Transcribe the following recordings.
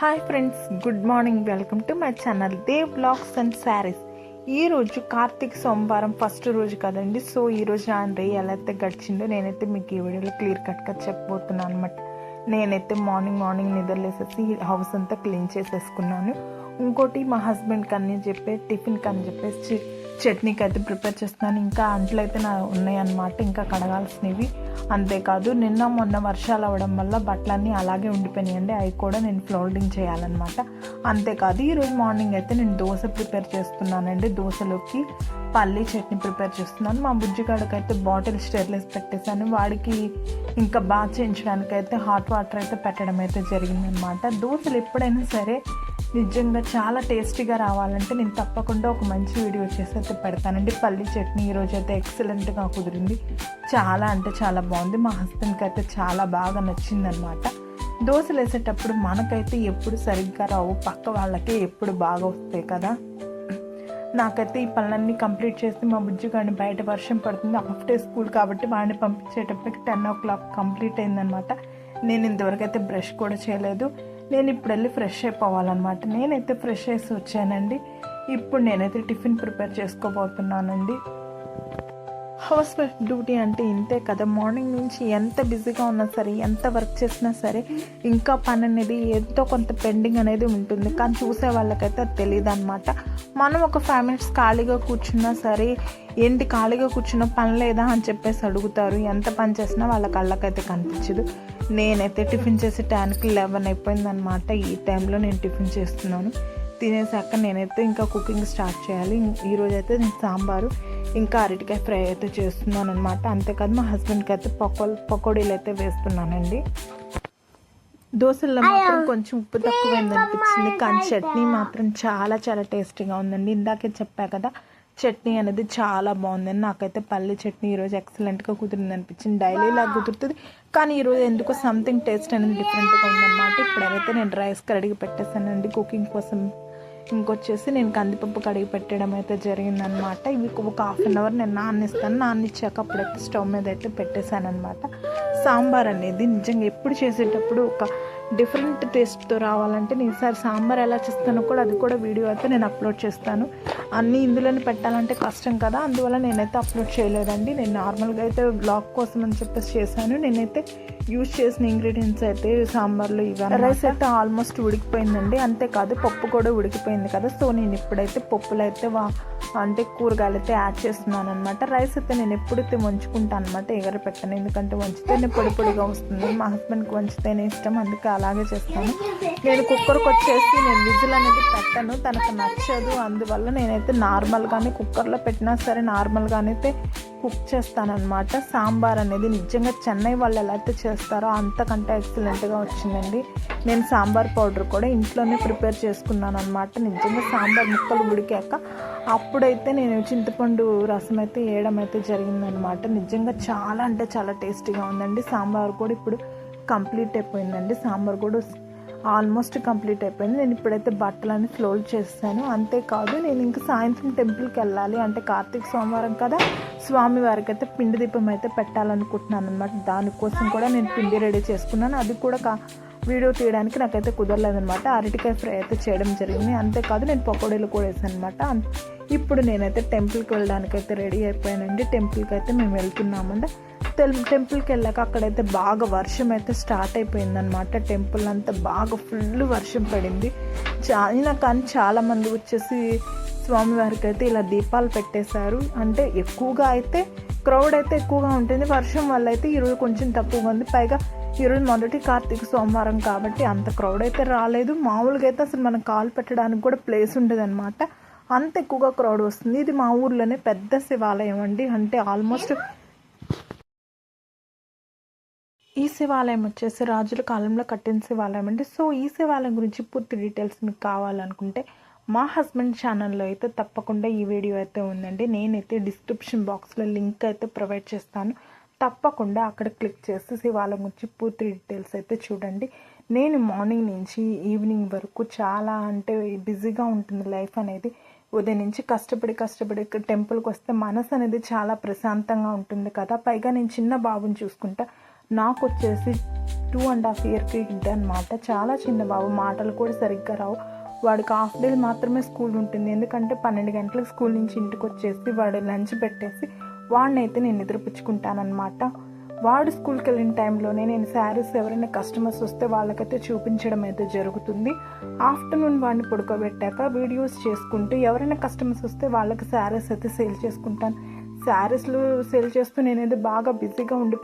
Hi friends good morning. Welcome to my channel Dev blogs and sarees. ఈ రోజు కార్తీక సోమవారం first రోజు కదండి. సో ఈ రోజు నా రే ఎలా అయితే గడిచిందో నేనైతే మీకు ఈ వీడియోలో క్లియర్ కట్గా చెప్పబోతున్నాను అనమాట నేనైతే మార్నింగ్ మార్నింగ్ నిద్రలేసేసి హౌస్ అంతా క్లీన్ చేసేసుకున్నాను. ఇంకోటి మా హస్బెండ్కి అని చెప్పి టిఫిన్కి అని చెప్పేసి చట్నీకి అయితే ప్రిపేర్ చేస్తున్నాను. ఇంకా అంట్లు అయితే నా ఉన్నాయన్నమాట. ఇంకా కడగాల్సినవి. అంతేకాదు నిన్న మొన్న వర్షాలు అవ్వడం వల్ల బట్టలన్నీ అలాగే ఉండిపోయినాయండి. అవి కూడా నేను ఫ్లోల్డింగ్ చేయాలన్నమాట. అంతేకాదు ఈరోజు మార్నింగ్ అయితే నేను దోశ ప్రిపేర్ చేస్తున్నానండి. దోశలోకి పల్లీ చట్నీ ప్రిపేర్ చేస్తున్నాను. మా బుజ్జిగాడికి అయితే బాటిల్ స్టెర్లెస్ పెట్టేశాను. వాడికి ఇంకా బాగా చేయించడానికి అయితే హాట్ వాటర్ అయితే పెట్టడం అయితే జరిగిందనమాట దోశలు ఎప్పుడైనా సరే నిజంగా చాలా టేస్టీగా రావాలంటే నేను తప్పకుండా ఒక మంచి వీడియో చేసి అయితే పెడతానండి. పల్లి చట్నీ ఈరోజు అయితే ఎక్సలెంట్గా కుదిరింది. చాలా అంటే చాలా బాగుంది. మా హస్బెండ్కి అయితే చాలా బాగా నచ్చిందనమాట దోశలు వేసేటప్పుడు మనకైతే ఎప్పుడు సరిగ్గా రావు. పక్క వాళ్ళకే ఎప్పుడు బాగా వస్తాయి కదా. నాకైతే ఈ పనులన్నీ కంప్లీట్ చేసి మా బుజ్జిగాడిని బయట వర్షం పడుతుంది. హాఫ్ డే స్కూల్ కాబట్టి వాడిని పంపించేటప్పటికి టెన్ ఓ క్లాక్ కంప్లీట్ అయిందనమాట నేను ఇంతవరకు అయితే బ్రష్ కూడా చేయలేదు. నేను ఇప్పుడు వెళ్ళి ఫ్రెష్ అయిపోవాలన్నమాట. నేనైతే ఫ్రెష్ చేసి వచ్చానండి. ఇప్పుడు నేనైతే టిఫిన్ ప్రిపేర్ చేసుకోబోతున్నానండి. అవర్స్ డ్యూటీ అంటే ఇంతే కదా. మార్నింగ్ నుంచి ఎంత బిజీగా ఉన్నా సరే ఎంత వర్క్ చేసినా సరే ఇంకా పని అనేది ఎంతో కొంత పెండింగ్ అనేది ఉంటుంది. కానీ చూసే వాళ్ళకైతే అది తెలియదు అనమాట మనం ఒక ఫైవ్ మినిట్స్ ఖాళీగా కూర్చున్నా సరే ఏంటి ఖాళీగా కూర్చున్న పని లేదా అని చెప్పేసి అడుగుతారు. ఎంత పని చేసినా వాళ్ళ కళ్ళకైతే కనిపించదు. నేనైతే టిఫిన్ చేసే టైంకి లెవెన్ అయిపోయిందనమాట ఈ టైంలో నేను టిఫిన్ చేస్తున్నాను. తినేసాక నేనైతే ఇంకా కుకింగ్ స్టార్ట్ చేయాలి. ఈరోజైతే నేను సాంబారు ఇంకా అరటికాయ ఫ్రై అయితే చేస్తున్నాను అనమాట అంతేకాదు మా హస్బెండ్కి అయితే పకో పకోడీలు అయితే వేస్తున్నానండి. దోశల్లో మాత్రం కొంచెం ఉప్పు తక్కువైంది అనిపించింది కానీ చట్నీ మాత్రం చాలా చాలా టేస్టీగా ఉందండి. ఇందాకే చెప్పా కదా చట్నీ అనేది చాలా బాగుందండి. నాకైతే పల్లి చట్నీ ఈరోజు ఎక్సలెంట్గా కుదిరింది అనిపించింది డైలీ ఇలా కుదురుతుంది. కానీ ఈరోజు ఎందుకో సంథింగ్ టేస్ట్ అనేది డిఫరెంట్గా ఉందన్నమాట. ఇప్పుడైతే నేను రైస్ కడిగి పెట్టేశానండి. కుకింగ్ కోసం. ఇంకొచ్చేసి నేను కందిపప్పు కడిగి పెట్టడం అయితే జరిగిందనమాట ఇవి ఒక హాఫ్ అన్ అవర్ నేను నాన్నిస్తాను నాన్నిచ్చాక అప్పుడైతే స్టవ్ మీద అయితే పెట్టేశాను అనమాట సాంబార్ అనేది నిజంగా ఎప్పుడు చేసేటప్పుడు ఒక డిఫరెంట్ టేస్ట్తో రావాలంటే నేను ఈసారి సాంబార్ ఎలా చేస్తానో కూడా అది కూడా వీడియో అయితే నేను అప్లోడ్ చేస్తాను. అన్నీ ఇందులోనే పెట్టాలంటే కష్టం కదా. అందువల్ల నేనైతే అప్లోడ్ చేయలేదండి. నేను నార్మల్గా అయితే బ్లాగ్ కోసం అని చెప్పేసి చేశాను. నేనైతే యూజ్ చేసిన ఇంగ్రీడియంట్స్ అయితే సాంబార్లో ఇవన్నీ. రైస్ అయితే ఆల్మోస్ట్ ఉడికిపోయిందండి. అంతేకాదు పప్పు కూడా ఉడికిపోయింది కదా. సో నేను ఇప్పుడైతే పప్పులు అయితే వా అంటే కూరగాయలు అయితే యాడ్ చేస్తున్నాను అనమాట రైస్ అయితే నేను ఎప్పుడైతే వంచుకుంటాను అనమాట ఎగర పెట్టాను ఎందుకంటే వంచితేనే పొడి పొడిగా వస్తుంది. మా హస్బెండ్కి వంచితేనే ఇష్టం. అందుకే అలాగే చేస్తాను. నేను కుక్కర్కి వచ్చేసి నేను విజిల్ అనేది పెట్టను. తనకు నచ్చదు. అందువల్ల నేనైతే అయితే నార్మల్గానే కుక్కర్లో పెట్టినా సరే నార్మల్గానే అయితే కుక్ చేస్తానన్నమాట. సాంబార్ అనేది నిజంగా చెన్నై వాళ్ళు ఎలా అయితే చేస్తారో అంతకంటే ఎక్సలెంట్గా వచ్చిందండి. నేను సాంబార్ పౌడర్ కూడా ఇంట్లోనే ప్రిపేర్ చేసుకున్నాను అనమాట నిజంగా సాంబార్ ముక్కలు ఉడికాక అప్పుడైతే నేను చింతపండు రసం అయితే వేయడం అయితే జరిగిందనమాట నిజంగా చాలా అంటే చాలా టేస్టీగా ఉందండి. సాంబార్ కూడా ఇప్పుడు కంప్లీట్ అయిపోయిందండి. సాంబార్ కూడా ఆల్మోస్ట్ కంప్లీట్ అయిపోయింది. నేను ఇప్పుడైతే బట్టలన్నీ ఫ్లోల్ చేస్తాను అంతేకాదు నేను ఇంకా సాయంత్రం టెంపుల్కి వెళ్ళాలి. అంటే కార్తీక సోమవారం కదా స్వామి వారికి అయితే పిండి దీపం అయితే పెట్టాలనుకుంటున్నాను అనమాట దానికోసం కూడా నేను పిండి రెడీ చేసుకున్నాను. అది కూడా కా వీడియో తీయడానికి నాకైతే కుదరలేదనమాట అరటికాయ ఫ్రై అయితే చేయడం జరిగింది. అంతేకాదు నేను పకోడీలు కూడా వేసాను అనమాట ఇప్పుడు నేనైతే టెంపుల్కి వెళ్ళడానికి అయితే రెడీ అయిపోయానండి. టెంపుల్కి అయితే మేము వెళ్తున్నామండి. టెంపుల్కి వెళ్ళాక అక్కడైతే బాగా వర్షం అయితే స్టార్ట్ అయిపోయిందనమాట టెంపుల్ అంతా బాగా ఫుల్ వర్షం పడింది. అయినా కానీ చాలామంది వచ్చేసి స్వామివారికి అయితే ఇలా దీపాలు పెట్టేశారు. అంటే ఎక్కువగా అయితే క్రౌడ్ అయితే ఎక్కువగా ఉంటుంది. వర్షం వల్ల అయితే ఈరోజు కొంచెం తక్కువగా ఉంది. పైగా ఈరోజు మొదటి కార్తీక సోమవారం కాబట్టి అంత క్రౌడ్ అయితే రాలేదు. మామూలుగా అయితే అసలు మనం కాలు పెట్టడానికి కూడా ప్లేస్ ఉండదు అనమాట అంత ఎక్కువగా క్రౌడ్ వస్తుంది. ఇది మా ఊర్లోనే పెద్ద శివాలయం అండి. అంటే ఆల్మోస్ట్ ఈ శివాలయం వచ్చేసి రాజుల కాలంలో కట్టిన శివాలయం అండి. సో ఈ శివాలయం గురించి పూర్తి డీటెయిల్స్ మీకు కావాలనుకుంటే మా హస్బెండ్ ఛానల్లో అయితే తప్పకుండా ఈ వీడియో అయితే ఉందండి. నేనైతే డిస్క్రిప్షన్ బాక్స్లో లింక్ అయితే ప్రొవైడ్ చేస్తాను. తప్పకుండా అక్కడ క్లిక్ చేసి శివాలయం గురించి పూర్తి డీటెయిల్స్ అయితే చూడండి. నేను మార్నింగ్ నుంచి ఈవినింగ్ వరకు చాలా అంటే బిజీగా ఉంటుంది లైఫ్ అనేది. ఉదయం నుంచి కష్టపడి కష్టపడి టెంపుల్కి వస్తే మనసు అనేది చాలా ప్రశాంతంగా ఉంటుంది కదా. పైగా నేను చిన్న బాబుని చూసుకుంటా నాకు వచ్చేసి టూ అండ్ హాఫ్ ఇయర్కి హిడ్ అనమాట చాలా చిన్న బాబు మాటలు కూడా సరిగ్గా రావు. వాడికి హాఫ్ డే మాత్రమే స్కూల్ ఉంటుంది. ఎందుకంటే పన్నెండు గంటలకు స్కూల్ నుంచి ఇంటికి వచ్చేసి వాడు లంచ్ పెట్టేసి వాడిని అయితే నేను నిద్రపుచ్చుకుంటానమాట వాడు స్కూల్కి వెళ్ళిన టైంలోనే నేను శారీస్ ఎవరైనా కస్టమర్స్ వస్తే వాళ్ళకైతే చూపించడం అయితే జరుగుతుంది. ఆఫ్టర్నూన్ వాడిని పడుకోబెట్టాక వీడియోస్ చేసుకుంటూ ఎవరైనా కస్టమర్స్ వస్తే వాళ్ళకి శారీస్ అయితే సేల్ చేసుకుంటాను. శారీస్లు సేల్ చేస్తూ నేనైతే బాగా బిజీగా ఉండి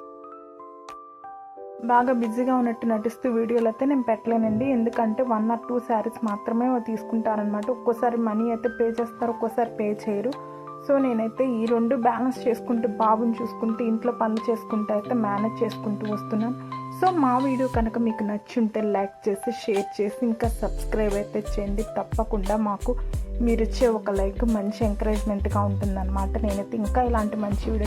బాగా బిజీగా ఉన్నట్టు నటిస్తూ వీడియోలు అయితే నేను పెట్టలేనండి. ఎందుకంటే వన్ ఆర్ టూ శారీస్ మాత్రమే తీసుకుంటారనమాట ఒక్కోసారి మనీ అయితే పే చేస్తారు ఒక్కోసారి పే చేయరు. సో నేనైతే ఈ రెండు బ్యాలెన్స్ చేసుకుంటూ బాబుని చూసుకుంటూ ఇంట్లో పనులు చేసుకుంటూ అయితే మేనేజ్ చేసుకుంటూ వస్తున్నాను. సో మా వీడియో కనుక మీకు నచ్చుంటే లైక్ చేసి షేర్ చేసి ఇంకా సబ్స్క్రైబ్ అయితే చేయండి. తప్పకుండా మాకు మీరు ఇచ్చే ఒక లైక్ మంచి ఎంకరేజ్మెంట్గా ఉంటుందన్నమాట. నేనైతే ఇంకా ఇలాంటి మంచి వీడియో